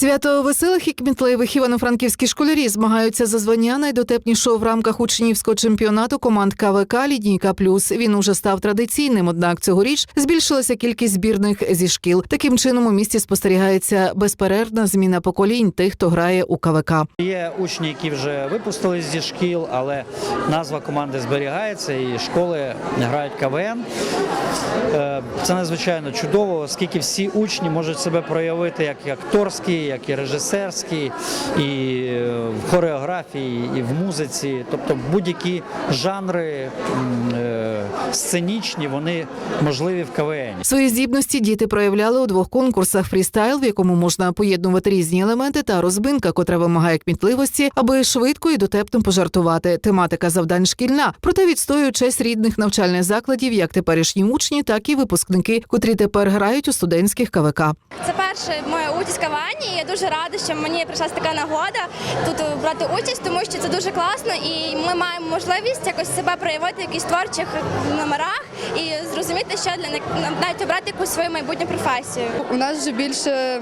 Свято веселих і кмітливих івано-франківські школярі змагаються за звання найдотепнішого в рамках учнівського чемпіонату команд КВК Лідійка Плюс. Він уже став традиційним. Однак цьогоріч збільшилася кількість збірних зі шкіл. Таким чином у місті спостерігається безперервна зміна поколінь тих, хто грає у КВК. Є учні, які вже випустились зі шкіл, але назва команди зберігається і школи грають КВН. Е, Це надзвичайно чудово, оскільки всі учні можуть себе проявити як акторські, як і режисерські, і е, в хореографії, і в музиці. Тобто будь-які жанри е, сценічні, вони можливі в КВН. Свої здібності діти проявляли у двох конкурсах: фрістайл, в якому можна поєднувати різні елементи, та розбинка, котра вимагає кмітливості, аби швидко і дотепно пожартувати. Тематика завдань шкільна, проте відстоює честь рідних навчальних закладів, як теперішні учні, так і випускники, котрі тепер грають у студентських КВК. Це перша моя участь в і Я дуже рада, що мені прийшлася така нагода тут брати участь, тому що це дуже класно, і ми маємо можливість якось себе проявити в якихось творчих номерах і зрозуміти, що для них навіть обрати якусь свою майбутню професію. У нас вже більше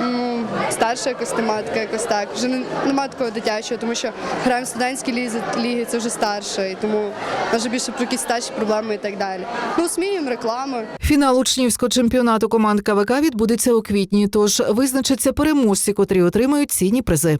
ну, старша якась тематика, якось так. Вже не, немає такого дитячого, тому що граємо в студентській лізі, ліги, це вже старше, і тому у нас вже більше про якісь старші проблеми і так далі. Ну, сміємо, реклами. Фінал учнівського чемпіонату команд КВК відбудеться у квітні. Тож визначаться переможці, котрі отримають цінні призи.